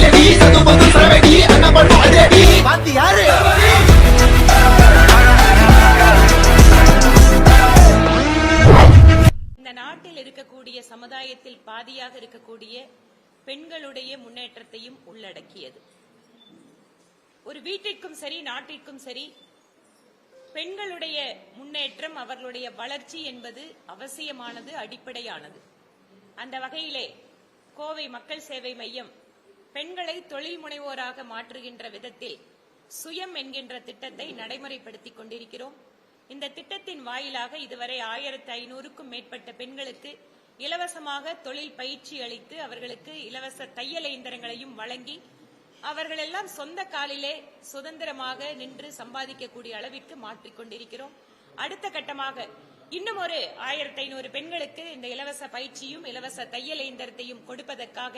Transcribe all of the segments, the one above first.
இல்லடி சத்து பத்து சரவடி அண்ணா பண்ணும் அதடி பாத்து யாரு? இந்த நாட்டில் இருக்கக்கூடிய சமுதாயத்தில் பாதியாக இருக்கக்கூடிய பெண்களுடைய முன்னேற்றத்தையும் உள்ளடக்கியது. ஒரு வீட்டிற்கும் சரி நாட்டிற்கும் சரி பெண்களுடைய முன்னேற்றம் அவர்களுடைய வளர்ச்சி என்பது அவசியமானது அடிப்படையானது. அந்த வகையிலே கோவை மக்கள் சேவை மையம் பெண்களை தொழில் முனைவோராக மாற்றுகின்ற விதத்தில் சுயம் என்கின்ற திட்டத்தை நடைமுறைப்படுத்திக் கொண்டிருக்கிறோம். இந்த திட்டத்தின் வாயிலாக இதுவரை ஆயிரத்தி ஐநூறுக்கும் மேற்பட்ட பெண்களுக்கு இலவசமாக தொழில் பயிற்சி அளித்து அவர்களுக்கு இலவச தையல் இயந்திரங்களையும் வழங்கி அவர்களெல்லாம் சொந்த காலிலே சுதந்திரமாக நின்று சம்பாதிக்கக்கூடிய அளவிற்கு மாற்றிக்கொண்டிருக்கிறோம் அடுத்த கட்டமாக இன்னும் ஒரு ஆயிரத்தி ஐநூறு பெண்களுக்கு இந்த இலவச பயிற்சியும் இலவச தையல் இயந்திரத்தையும் கொடுப்பதற்காக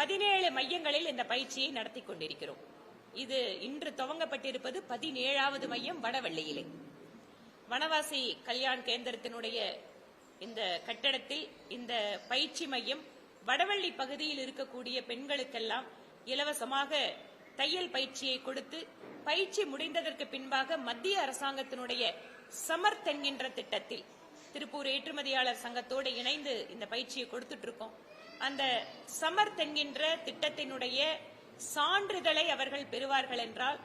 பதினேழு மையங்களில் இந்த பயிற்சியை நடத்தி கொண்டிருக்கிறோம். இது இன்று துவங்கப்பட்டிருப்பது பதினேழாவது மையம் வடவள்ளியிலே. வனவாசி கல்யாண் கேந்திரத்தினுடைய இந்த கட்டடத்தில் இந்த பயிற்சி மையம் வடவள்ளி பகுதியில் இருக்கக்கூடிய பெண்களுக்கெல்லாம் இலவசமாக தையல் பயிற்சியை கொடுத்து பயிற்சி முடிந்ததற்கு பின்பாக மத்திய அரசாங்கத்தினுடைய சமர்த் என்கின்ற திட்டத்தில் திருப்பூர் ஏற்றுமதியாளர் சங்கத்தோடு இணைந்து இந்த பயிற்சியை கொடுத்துட்டு இருக்கோம். அந்த சமர்த் என்கின்ற திட்டத்தினுடைய சான்றிதழை அவர்கள் பெறுவார்கள் என்றால்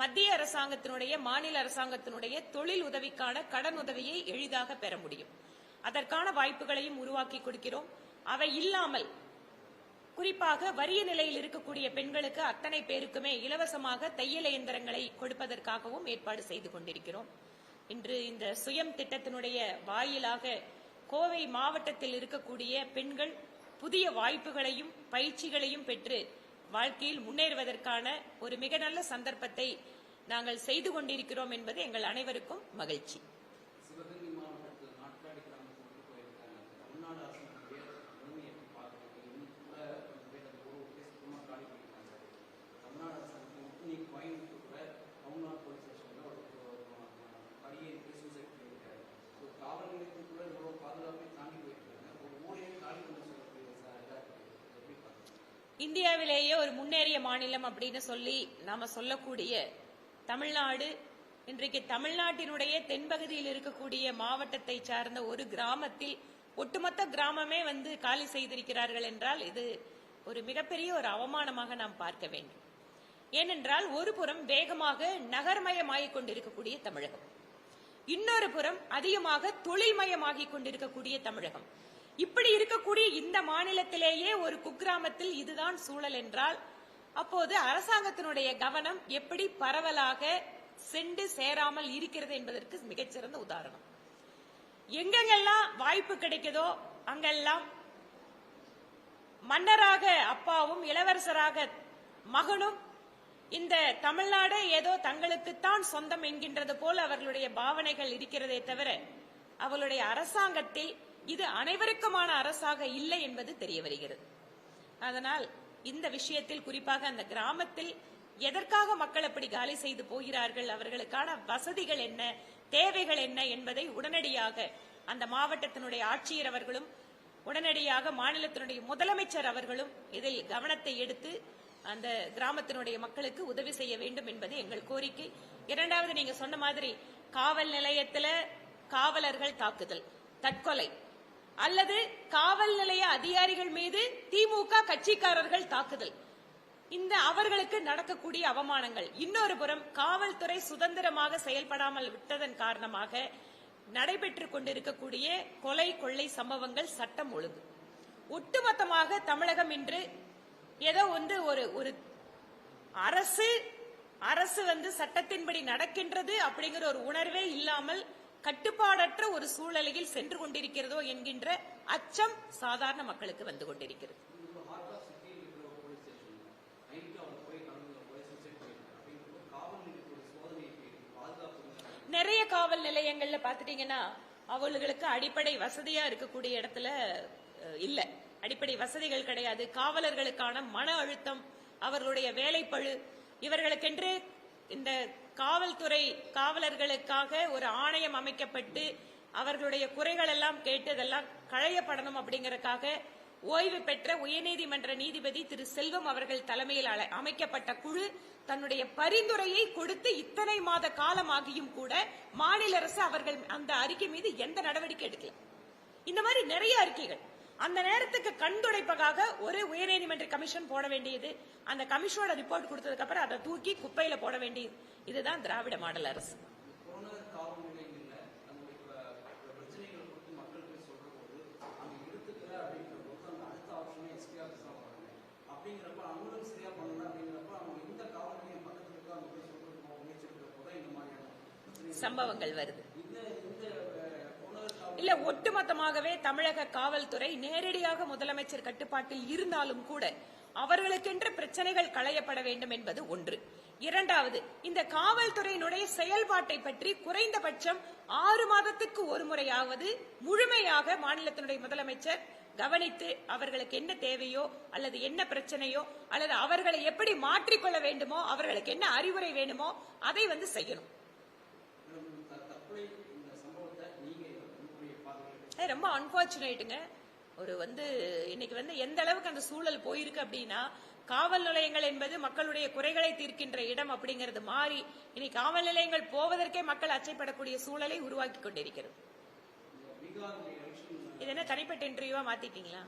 மத்திய அரசாங்கத்தினுடைய மாநில அரசாங்கத்தினுடைய தொழில் உதவிக்கான கடன் உதவியை எளிதாக பெற முடியும். அதற்கான வாய்ப்புகளையும் உருவாக்கி கொடுக்கிறோம். அவை இல்லாமல் குறிப்பாக வறிய நிலையில் இருக்கக்கூடிய பெண்களுக்கு அத்தனை பேருக்குமே இலவசமாக தையல் இயந்திரங்களை கொடுப்பதற்காகவும் ஏற்பாடு செய்து கொண்டிருக்கிறோம். இன்று இந்த சுயம் திட்டத்தினுடைய வாயிலாக கோவை மாவட்டத்தில் இருக்கக்கூடிய பெண்கள் புதிய வாய்ப்புகளையும் பயிற்சிகளையும் பெற்று வாழ்க்கையில் முன்னேறுவதற்கான ஒரு மிக நல்ல சந்தர்ப்பத்தை நாங்கள் செய்து கொண்டிருக்கிறோம் என்பது எங்கள் அனைவருக்கும் மகிழ்ச்சி சிவகங்கை மாவட்டத்தில் இந்தியாவிலேயே ஒரு முன்னேறிய மாநிலம் அப்படின்னு சொல்லி நாம சொல்லக்கூடிய தமிழ்நாடு இன்றைக்கு தமிழ்நாட்டினுடைய தென்பகுதியில் இருக்கக்கூடிய மாவட்டத்தை சார்ந்த ஒரு கிராமத்தில் ஒட்டுமொத்த கிராமமே வந்து காலி செய்திருக்கிறார்கள் என்றால் இது ஒரு மிகப்பெரிய ஒரு அவமானமாக நாம் பார்க்க வேண்டும். ஏனென்றால் ஒரு புறம் வேகமாக நகர்மயமாகிக் கொண்டிருக்கக்கூடிய தமிழகம். இன்னொரு புறம் அதிகமாக தொழில்மயமாகிக் கொண்டிருக்கக்கூடிய தமிழகம். இப்படி இருக்கக்கூடிய இந்த மாநிலத்திலேயே ஒரு குக்கிராமத்தில் இதுதான் சூழல் என்றால் அப்போது அரசாங்கத்தினுடைய கவனம் எப்படி பரவலாக சென்று சேராமல் இருக்கிறது என்பதற்கு மிகச்சிறந்த உதாரணம். எங்கெங்கெல்லாம் வாய்ப்பு கிடைக்குதோ அங்கெல்லாம் மன்னராக அப்பாவும் இளவரசராக மகனும் இந்த தமிழ்நாடு ஏதோ தங்களுக்குத்தான் சொந்தம் என்கின்றது போல் அவர்களுடைய பாவனைகள் இருக்கிறதே தவிர அவர்களுடைய அரசாங்கத்தை இது அனைவருக்குமான அரசாக இல்லை என்பது தெரிய வருகிறது. அதனால் இந்த விஷயத்தில் குறிப்பாக அந்த கிராமத்தில் எதற்காக மக்கள் அப்படி காலி செய்து போகிறார்கள் அவர்களுக்கான வசதிகள் என்ன தேவைகள் என்ன என்பதை உடனடியாக அந்த மாவட்டத்தினுடைய ஆட்சியர் அவர்களும் உடனடியாக மாநிலத்தினுடைய முதலமைச்சர் அவர்களும் இதில் கவனத்தை எடுத்து அந்த கிராமத்தினுடைய மக்களுக்கு உதவி செய்ய வேண்டும் என்பது எங்கள் கோரிக்கை. இரண்டாவது நீங்க சொன்ன மாதிரி காவல் நிலையத்தில் காவலர்கள் தாக்குதல் தற்கொலை. அல்லது காவல் நிலைய அதிகாரிகள் மீது திமுக கட்சிக்காரர்கள் தாக்குதல். இந்த அவர்களுக்கு நடக்கக்கூடிய அவமானங்கள். இன்னொரு புறம் காவல்துறை சுதந்திரமாக செயல்படாமல் விட்டதன் காரணமாக நடைபெற்றுக் கொண்டிருக்கக்கூடிய கொலை கொள்ளை சம்பவங்கள் சட்டம் ஒழுங்கு. ஒட்டுமொத்தமாக தமிழகம் இன்று ஏதோ வந்து ஒரு ஒரு அரசு அரசு வந்து சட்டத்தின்படி நடக்கின்றது அப்படிங்கிற ஒரு உணர்வே இல்லாமல் கட்டுப்பாடற்ற ஒரு சூழ்நிலையில் சென்று கொண்டிருக்கிறதோ என்கின்ற அச்சம் சாதாரண மக்களுக்கு வந்து கொண்டிருக்கிறது. நிறைய காவல் நிலையங்கள்ல பாத்துட்டீங்கன்னா அவர்களுக்கு அடிப்படை வசதியா இருக்கக்கூடிய இடத்துல இல்ல. அடிப்படை வசதிகள் கிடையாது. காவலர்களுக்கான மன அழுத்தம் அவர்களுடைய வேலைப்பழு இவர்களுக்கென்று இந்த காவல்துறை காவலர்களுக்காக ஒரு ஆணையம் அமைக்கப்பட்டு அவர்களுடைய குறைகள் எல்லாம் கேட்டு அதெல்லாம் களையப்படணும் அப்படிங்கறக்காக ஓய்வு பெற்ற உயர்நீதிமன்ற நீதிபதி திரு செல்வம் அவர்கள் தலைமையில் அமைக்கப்பட்ட குழு தன்னுடைய பரிந்துரையை கொடுத்து இத்தனை மாத காலமாகியும் கூட மாநில அரசு அவர்கள் அந்த அறிக்கை மீது எந்த நடவடிக்கை எடுக்கல. இந்த மாதிரி நிறைய அறிக்கைகள். அந்த நேரத்துக்கு கண் துடைப்பதாக ஒரு உயர்நீதிமன்ற கமிஷன் போட வேண்டியது. அந்த கமிஷனோட ரிப்போர்ட் கொடுத்ததுக்கு அப்புறம் அதை தூக்கி குப்பையில போட வேண்டியது. இதுதான் திராவிட மாடல் அரசு. சம்பவங்கள் வருது இந்த இந்த அஹ், புறநகர் காவல் இல்ல ஒட்டுமொத்தமாகவே தமிழக காவல்துறை நேரடியாக முதலமைச்சர் கட்டுப்பாட்டில் இருந்தாலும் கூட அவர்களுக்கென்று பிரச்சனைகள் களையப்பட வேண்டும் என்பது ஒன்று. இரண்டாவது இந்த காவல்துறையினுடைய செயல்பாட்டை பற்றி குறைந்தபட்சம் ஆறு மாதத்துக்கு ஒரு முறையாவது முழுமையாக மாநிலத்தினுடைய முதலமைச்சர் கவனித்து அவர்களுக்கு என்ன தேவையோ அல்லது என்ன பிரச்சனையோ அல்லது அவர்களை எப்படி மாற்றிக்கொள்ள வேண்டுமோ அவர்களுக்கு என்ன அறிவுரை வேண்டுமோ அதை வந்து செய்யணும். அது ரொம்ப அன்பார்ச்சுனேட்டுங்க ஒரு வந்து இன்னைக்கு வந்து எந்த அளவுக்கு அந்த சூழல் போயிருக்கு அப்படின்னா காவல் நிலையங்கள் என்பது மக்களுடைய குறைகளை தீர்க்கின்ற இடம் அப்படிங்கிறது மாறி இன்னைக்கு காவல் நிலையங்கள் போவதற்கே மக்கள் அச்சைப்படக்கூடிய சூழலை உருவாக்கி கொண்டிருக்கிறது. இது என்ன தனிப்பட்ட இன்டர்வியூவா மாத்திட்டீங்களா?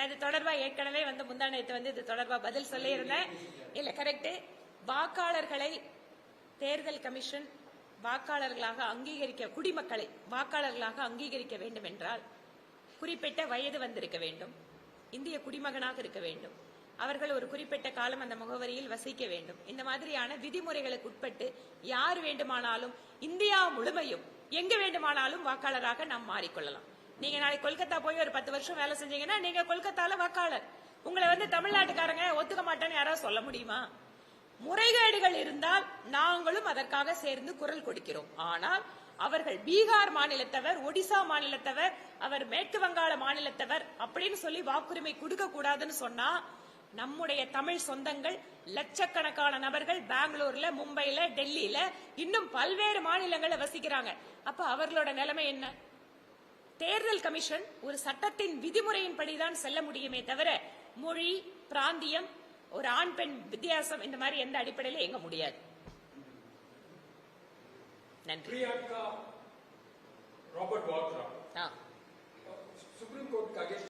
நான் இது தொடர்பா ஏற்கனவே வந்து முந்தானத்து வந்து இது தொடர்பா பதில் சொல்லியிருந்தேன். இல்ல கரெக்ட் வாக்காளர்களை தேர்தல் கமிஷன் வாக்காளர்களாக அங்கீகரிக்க குடிமக்களை வாக்காளர்களாக அங்கீகரிக்க வேண்டும் என்றால் குறிப்பிட்ட வயது வந்திருக்க வேண்டும். இந்திய குடிமகனாக இருக்க வேண்டும். அவர்கள் ஒரு குறிப்பிட்ட காலம் அந்த முகவரியில் வசிக்க வேண்டும். இந்த மாதிரியான விதிமுறைகளுக்கு உட்பட்டு யார் வேண்டுமானாலும் இந்தியா முழுமையும் எங்கு வேண்டுமானாலும் வாக்காளராக நாம் மாறிக்கொள்ளலாம். நீங்க நாளைக்கு கொல்கத்தா போய் ஒரு பத்து வருஷம் வேலை செஞ்சீங்கன்னா நீங்க கொல்கத்தால வாக்காளர். உங்களை வந்து தமிழ்நாட்டுக்காரங்க ஒத்துக்க மாட்டேன்னு யாராவது சொல்ல முடியுமா? முறைகேடுகள் இருந்தால் நாங்களும் அதற்காக சேர்ந்து குரல் கொடுக்கிறோம். ஆனால் அவர்கள் பீகார் மாநிலத்தவர் ஒடிசா மாநிலத்தவர் அவர் மேற்கு வங்காள மாநிலத்தவர் அப்படின்னு சொல்லி வாக்குரிமை கொடுக்க கூடாதுன்னு சொன்னா நம்முடைய தமிழ் சொந்தங்கள் லட்சக்கணக்கான நபர்கள் பெங்களூர்ல மும்பைல டெல்லியில இன்னும் பல்வேறு மாநிலங்கள்ல வசிக்கிறாங்க. அப்ப அவர்களோட நிலைமை என்ன? தேர்தல் கமிஷன் ஒரு சட்டத்தின் விதிமுறையின்படிதான் செல்ல முடியுமே தவிர மொழி பிராந்தியம் ஒரு ஆண் பெண் வித்தியாசம் இந்த மாதிரி எந்த அடிப்படையில எங்க முடியாது. நன்றி. Robert Vadra supreme court